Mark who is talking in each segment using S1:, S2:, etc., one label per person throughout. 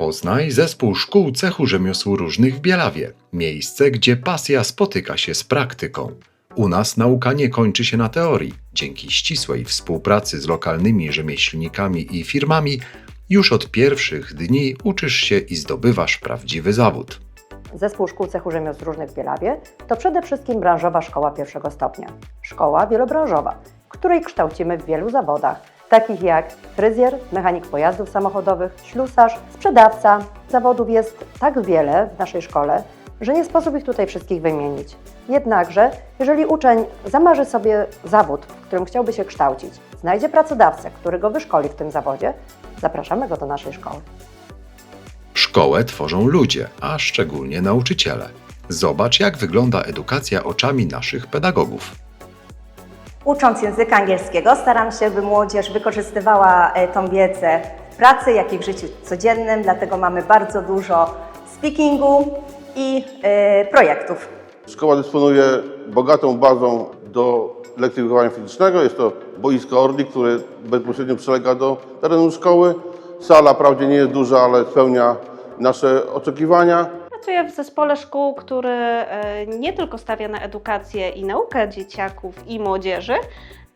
S1: Poznaj zespół szkół cechu rzemiosł różnych w Bielawie. Miejsce, gdzie pasja spotyka się z praktyką. U nas nauka nie kończy się na teorii. Dzięki ścisłej współpracy z lokalnymi rzemieślnikami i firmami, już od pierwszych dni uczysz się i zdobywasz prawdziwy zawód.
S2: Zespół Szkół Cechu Rzemiosł Różnych w Bielawie to przede wszystkim branżowa szkoła pierwszego stopnia. Szkoła wielobranżowa, której kształcimy w wielu zawodach, takich jak fryzjer, mechanik pojazdów samochodowych, ślusarz, sprzedawca. Zawodów jest tak wiele w naszej szkole, że nie sposób ich tutaj wszystkich wymienić. Jednakże, jeżeli uczeń zamarzy sobie zawód, w którym chciałby się kształcić, znajdzie pracodawcę, który go wyszkoli w tym zawodzie, zapraszamy go do naszej szkoły.
S1: Szkołę tworzą ludzie, a szczególnie nauczyciele. Zobacz, jak wygląda edukacja oczami naszych pedagogów.
S3: Ucząc języka angielskiego, staram się, by młodzież wykorzystywała e, tą wiedzę w pracy, jak i w życiu codziennym, dlatego mamy bardzo dużo speakingu i e, projektów.
S4: Szkoła dysponuje bogatą bazą do lekcji wychowania fizycznego. Jest to boisko Orli, które bezpośrednio przylega do terenu szkoły. Sala wprawdzie nie jest duża, ale spełnia nasze oczekiwania.
S5: Pracuję w zespole szkół, który e, nie tylko stawia na edukację i naukę dzieciaków i młodzieży,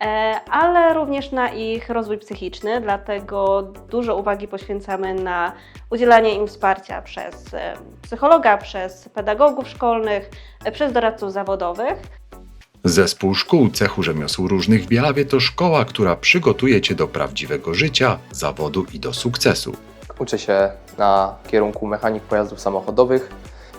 S5: e, ale również na ich rozwój psychiczny, dlatego dużo uwagi poświęcamy na udzielanie im wsparcia przez e, psychologa, przez pedagogów szkolnych, przez doradców zawodowych.
S1: Zespół szkół cechu rzemiosł różnych w Bielawie to szkoła, która przygotuje Cię do prawdziwego życia, zawodu i do sukcesu.
S6: Uczę się na kierunku mechanik pojazdów samochodowych.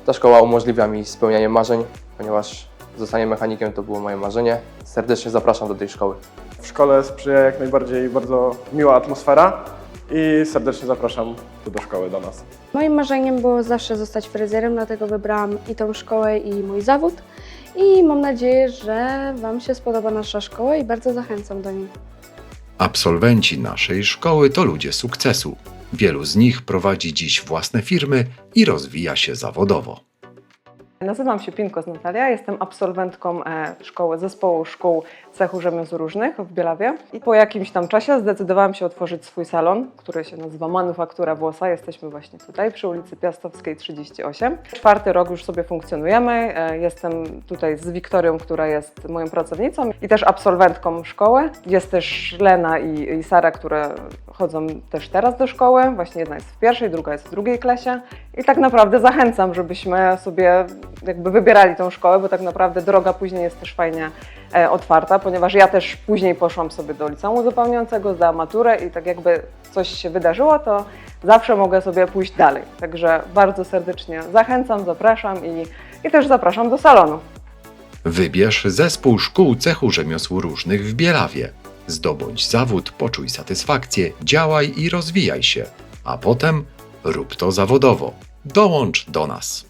S6: Ta szkoła umożliwia mi spełnianie marzeń, ponieważ zostanie mechanikiem to było moje marzenie. Serdecznie zapraszam do tej szkoły.
S7: W szkole sprzyja jak najbardziej bardzo miła atmosfera i serdecznie zapraszam tu do szkoły do nas.
S8: Moim marzeniem było zawsze zostać fryzjerem, dlatego wybrałam i tą szkołę, i mój zawód. I mam nadzieję, że Wam się spodoba nasza szkoła i bardzo zachęcam do niej.
S1: Absolwenci naszej szkoły to ludzie sukcesu. Wielu z nich prowadzi dziś własne firmy i rozwija się zawodowo.
S9: Nazywam się Pinkos Natalia, jestem absolwentką e, szkoły zespołu szkół cechu rzemiosł różnych w Bielawie. I po jakimś tam czasie zdecydowałam się otworzyć swój salon, który się nazywa Manufaktura Włosa. Jesteśmy właśnie tutaj przy ulicy Piastowskiej 38. Czwarty rok już sobie funkcjonujemy. E, Jestem tutaj z Wiktorią, która jest moją pracownicą i też absolwentką szkoły. Jest też Lena i, i Sara, które chodzą też teraz do szkoły. Właśnie jedna jest w pierwszej, druga jest w drugiej klasie. I tak naprawdę zachęcam, żebyśmy sobie jakby wybierali tą szkołę, bo tak naprawdę droga później jest też fajnie e, otwarta, ponieważ ja też później poszłam sobie do liceum uzupełniającego, zdałam maturę i tak jakby coś się wydarzyło, to zawsze mogę sobie pójść dalej. Także bardzo serdecznie zachęcam, zapraszam i, i też zapraszam do salonu.
S1: Wybierz zespół szkół cechu rzemiosł różnych w Bielawie. Zdobądź zawód, poczuj satysfakcję, działaj i rozwijaj się, a potem rób to zawodowo. Dołącz do nas.